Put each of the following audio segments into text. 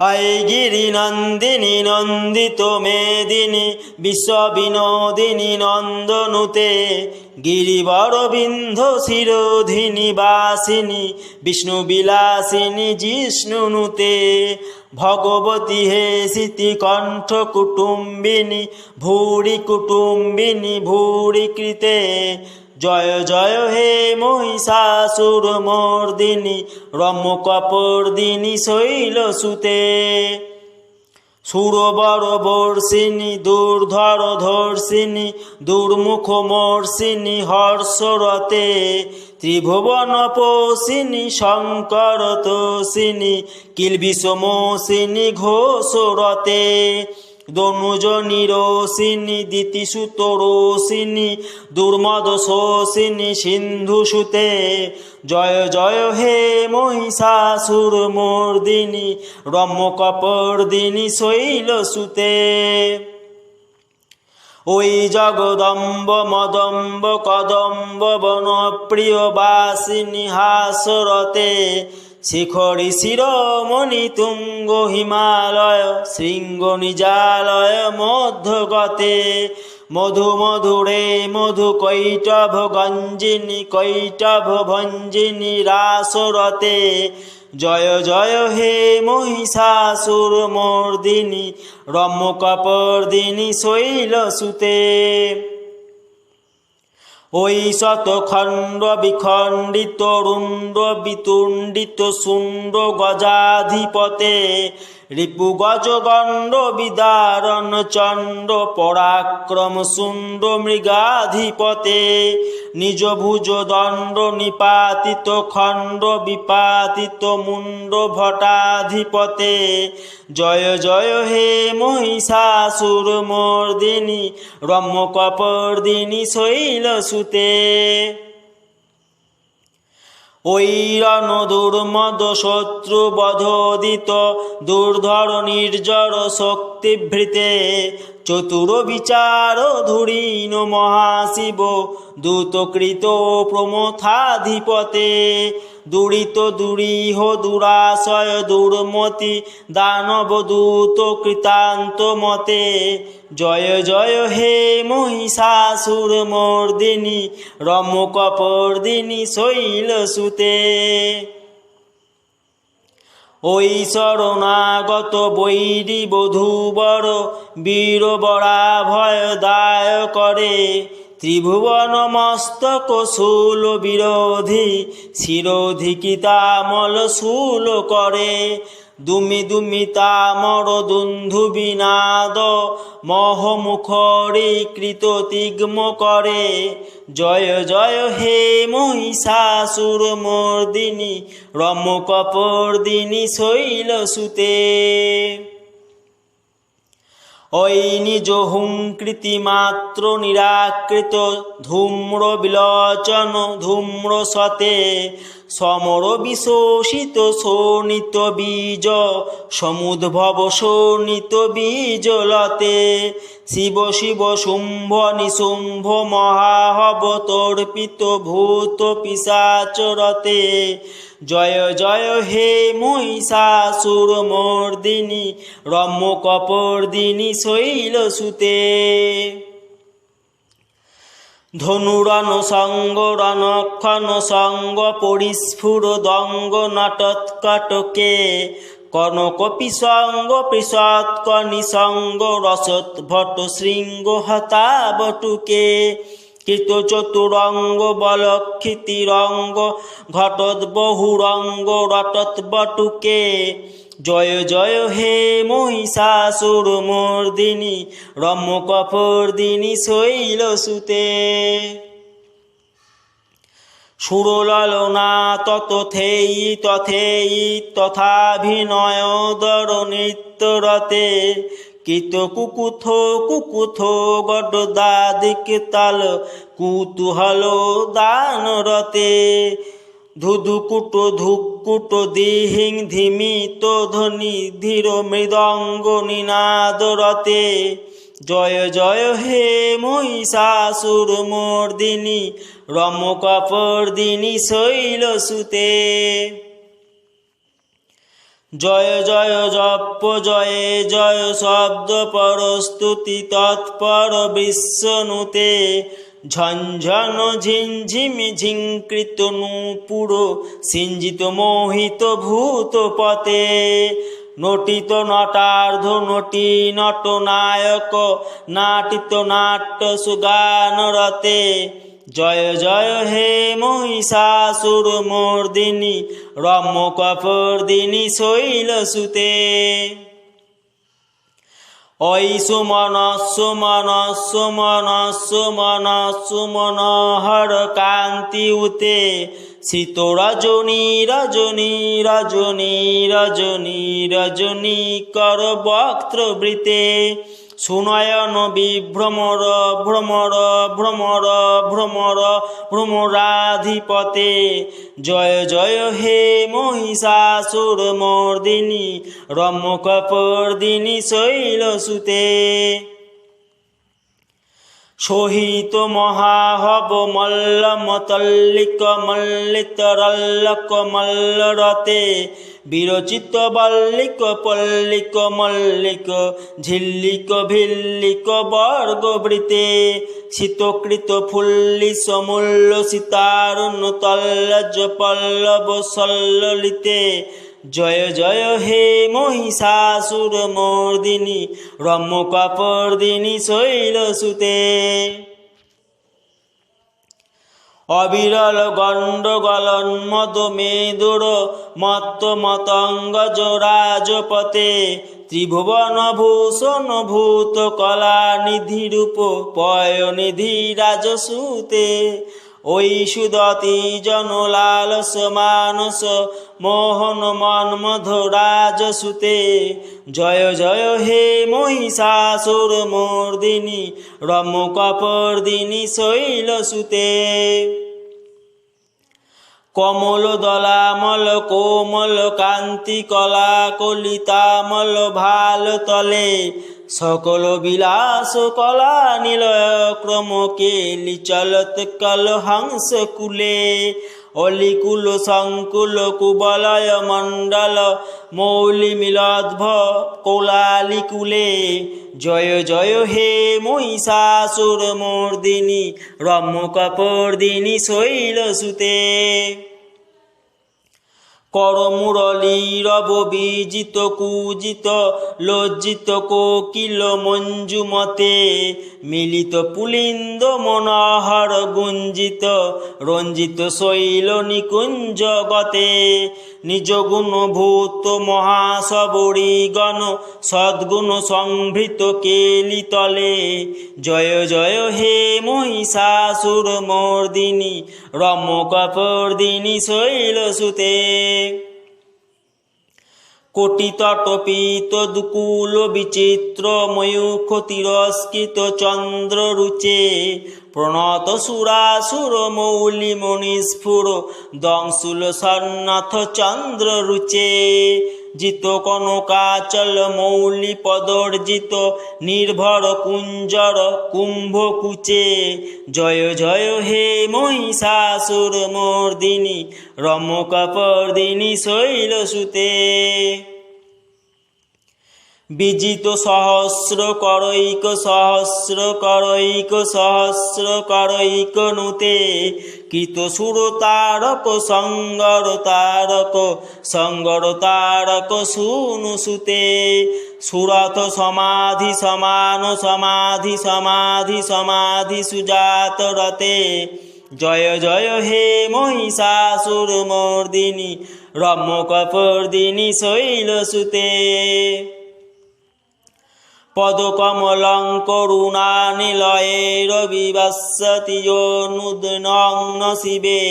ঐগিরি নন্দিনী নন্দিত মেদিনী, বিশ্ব বিনোদিনী নন্দনুতে গিরিবর বিন্ধ শিরোধিনী বাসিনী, বিষ্ণু বিলাসিনী জিষ্ণুনুতে, ভগবতী হে স্মৃতি কণ্ঠ কুটুম্বিনী, ভূরি কুটুম্বিনী ভূরি কৃতে জয় জয় হে মহিষাসুর মর্দিনী রম্যকপর্দিনী শৈল সুতে। সুরবর বর্ষিনী দুর্ধর ধর্ষিনী দুর্মুখ মর্ষিনী হর্ষরতে। ত্রিভুবন পোষিনী শঙ্কর তোষিনী কিলবিষমোষিনী ঘোষরতে। দনুজনী রোষিনী দিতিসুত রোষিনী দুর্মদ শোষিনী সিন্ধু সুতে জয় জয় হে মহিষাসুর মর্দিনী, রম্যকপর্দিনী শৈল সুতে। ওই জগদম্ব মদম্ব কদম্ব বনপ্রিয় বাসিনী হাসরতে শিখরি শিরোমণি তুঙ্গ হিমালয়, শৃঙ্গ নিজালয় মধ্যগতে। মধু মধুরে মধু কৈটভ গঞ্জিনী, কৈটভ ভঞ্জিনী রাসরতে। জয় জয় হে মহিষাসুর মর্দিনী রম্যকপর্দিনী শৈল সুতে। ওই শতখণ্ড বিখণ্ডিত রুণ্ড বিতুণ্ডিত শুণ্ড গজাধিপতে রিপু গজগণ্ড বিদারণ চণ্ড পরাক্রম শুণ্ড মৃগাধিপতে, নিজ ভুজ দণ্ড নিপাতিত, খণ্ড বিপাতিত, মুণ্ড ভটাধিপতে, জয় জয় হে মহিষাসুর মর্দিনী, রম্যকপর্দিনী শৈল সুতে ঐরণ দুর্মদ শত্রু বধোদিত দুর্ধর নির্জর শক্তিভৃতে চতুর বিচার ধুরীন মহাশিব দূতকৃত প্রমথাধিপতে দুরিত দুরিহ দুরাশয় দুর্মতি, দানব দূত কৃতান্ত মতে। জয় জয় হে মহিষাসুর মর্দিনী রম্যকপর্দিনী শৈল সুতে। ওই শরণাগত বৈরী বধূবর বীরবরা ভয় দায় করে। ত্রিভুবন মস্তক শূল বিরোধী শিরোধী তামল শূল করে? দুমি দুমি তামর দুন্ধু বিনাদ মহমুখরে কৃত তিগ্ম করে। জয় জয় হে মহিষাসুর মর্দিনী রম্যকপর্দিনী শৈল সুতে ওই নিজ হুঙ্কৃতি মাত্র নিরাকৃত ধূম্র বিলোচন ধূম্র সতে সমর বিশোষিত শোণিত বীজ, সমুদ্ভব শোণিত বীজলতে শিব শিব শুম্ভ নিশুম্ভ মহাহব তর্পিত ভূত পিসাচরতে জয় জয় হে মহিষাসুর মর্দিনী রম্যকপর্দিনী শৈল সুতে। ধনুরণ সঙ্গ রণক্ষণ সঙ্গ পরিস্ফুর দঙ্গ নটৎকটকে কনক পিসঙ্গ পৃষৎক নিসঙ্গ রসৎ ভট শৃঙ্গ হতা বটুকে কৃত চতুরঙ্গ বলক্ষিতিরঙ্গ ঘটৎ বহুরঙ্গ রটৎ বটুকে জয় জয় হে মহিষাসুর মর্দিনী রম্যকপর্দিনী শৈল সুতে। সুরলনা ততথেই তথেই তথাভিনয় দর নৃত্যরতে কিত কুকুথ কুকুথ গড দাদিক তাল, কুতুহল দানরতে ধুধুকুট ধুকুট দিহিং ধিমিত ধ্বনি ধীর মৃদঙ্গ নিনাদরতে জয় জয় হে মহিষাসুর মর্দিনী রম্যকপর্দিনী শৈল সুতে। জয় জয় জপ, জয়ে, জয় শব্দ পরস্তুতি তৎপর বিশ্বনুতে ঝঞ্ঝন ঝিমঝিমি ঝিঙ্কৃত নূপুর সিঞ্জিত মোহিত ভূত পতে নটিত নটার্ধ নটি নট নায়ক, নাটিত নাট্য সুগান রতে। জয় জয় হে মহিষাসুর মর্দিনী রম্য কপর্দিনী শৈল সুতে। ঐ সুমন সুমন সুমন সুমন সুমন হর কান্তি উতে। শীত রজনী রজনী রজনী রজনী রজনী কর বক্ত্রবৃতে সুনয়ন বিভ্রমর, ভ্রমর ভ্রমর ভ্রমর, ভ্রমরাধিপতে। জয় জয় হে মহিষাসুর মর্দিনী, রম্যকপর্দিনী শৈল সহিত মহাহব মল্ল মতল্লিক মল্লিতরল্লক মল্লরতে বিরচিত বল্লিক পল্লিক মল্লিক ঝিল্লিক ভিল্লিক বর্গবৃতে শীতকৃত ফুল্লি সমূল্য সীতারুণ তল্লজ পল্লব সল্লিতে জয় জয় হে মহিষাসুর মর্দিনী রম্য কপর্দিনী শৈল সুতে। অবিরল গণ্ডগলন মদ মেদুর, মত্ত মতঙ্গ রাজপতে ত্রিভুবন ভূষণ ভূত কলা নিধি রূপ পয় নিধি রাজসূতে। ওই সুদতি জন লালস মানস মোহন মন্মধ রাজসুতে জয় জয় হে মহিষাসুর মর্দিনী রম কপর্দিনী শৈল সুতে। কমল দলামল, কোমল কান্তি কলা কলিতামল ভালো তলে। সকল বিলাস কলা নিলয় ক্রম কেলি চলত কল হংস কুলে। অলিকুল সংকুল কুবলয় মণ্ডল মৌলি মিলদ্ভ কৌলালিকুলে জয় জয় হে মহিষাসুর মর্দিনী, রম্য কপর্দিনী শৈল সুতে। করমুরলী রব বিজিত, কুজিত, লজ্জিত, কোকিল মঞ্জুমতে মিলিত পুলিন্দ মনোহর গুঞ্জিত, রঞ্জিত শৈল নিকুঞ্জ গতে নিজ গুণ ভূত মহাসবরী গণ, সদ্গুণ সংভৃত কেলি তলে, জয় জয় হে মহিষাসুর মর্দিনী, রম্য কপর্দিনী সুতে দুকুল বিচিত্র ময়ূখ তিরস্কৃত চন্দ্র রুচে। প্রণত সুরাসুর মৌলি মণিস্ফুর দংশুল সন্নাথ চন্দ্র রুচে। জিত কনকাচল মৌলি পদর্জিত নির্ভর কুঞ্জর কুম্ভ কুচে। জয় জয় হে মহিষাসুর মর্দিনী রমকপর্দিনী শৈল সুতে। বিজিত সহস্র করৈক সহস্র করৈক সহস্র করৈক নুতে। কৃত সুর তারক সঙ্গর তারক সঙ্গর তারক সুনু সুতে। সুরথ সমাধি, সমান সমাধি সমাধি সমাধি সুজাত রতে জয় জয়, হে মহিষাসুর মর্দিনী, রম্য কপর্দিনী শৈল সুতে। পদকমলং করুণা নিলয়ে রবিবাসতি নুদনগ্ন শিবে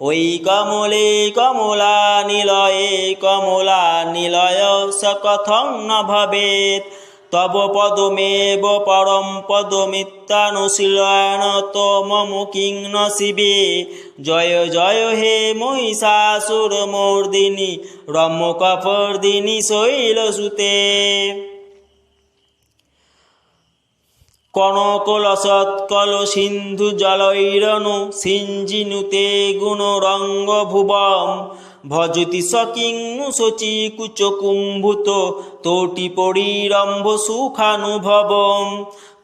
ওই কমলে কমলা নিলয়ে কমলা নিলয় সকথং ন ভবেত তব পদমেব পরম পদমিত্যানুশীলয়ন তমম কিং ন শিবে জয় জয় হে মহিষাসুর মর্দিনী রম্য কপর্দিনী শৈল সুতে কনকলসৎকল সিন্ধু জলৈরণু সিঞ্জিনুতে গুণরঙ্গ ভুবম ভজতি সকিং শচি কুচ কুম্ভূত তোটি পরিরম্ভ সুখানুভবম।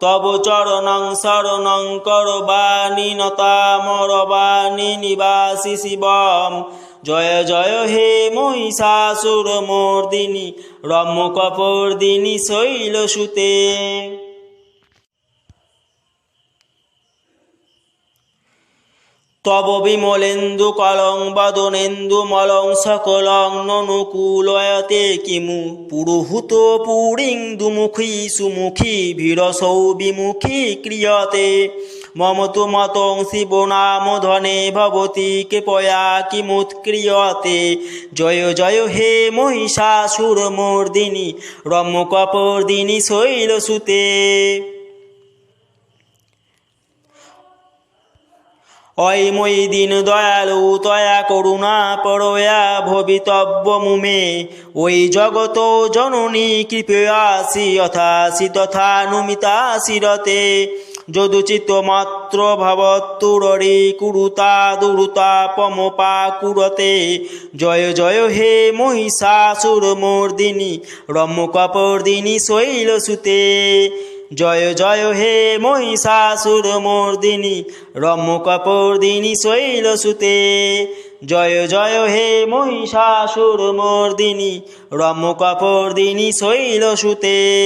তব চরণং শরণং করবাণী নতামরবাণী নিবাসী শিবম। জয় জয় হে মহিষাসুর মর্দিনী রম্যকপর্দিনী শৈলসুতে। তব বিমলেন্দু কলং বদনেন্দু মলং সকলং ননুকূলয়তে কিমু। পুরুহুত পুরিন্দুমুখী সুমুখী ভীরসৌ বিমুখী ক্রিয়তে। মম তু মতং শিব নাম ধনে ভবতি কৃপয়া কিমুৎক্রিয়তে জয় জয় হে মহিষাসুর মর্দিনী রম্যকপর্দিনী শৈলসুতে। অয় মই দিন দয়ালু তয়া করুণা পরয়া ভবিতব্য মুমে। ওই জগত জননী কৃপয়াসি যথাসি তথা নুমিতা শিরতে। যদুচিত মাত্র ভবত্তুররি কুরুতা দুরুতা পমপা কুরতে। জয় জয় হে মহিষাসুর মর্দিনী রম্যকপর্দিনী শৈলসুতে। জয় জয় হে মহিষাসুর মর্দিনী শৈল সুতে। জয় জয় হে মহিষাসুর মর্দিনী শৈল শৈলসুতে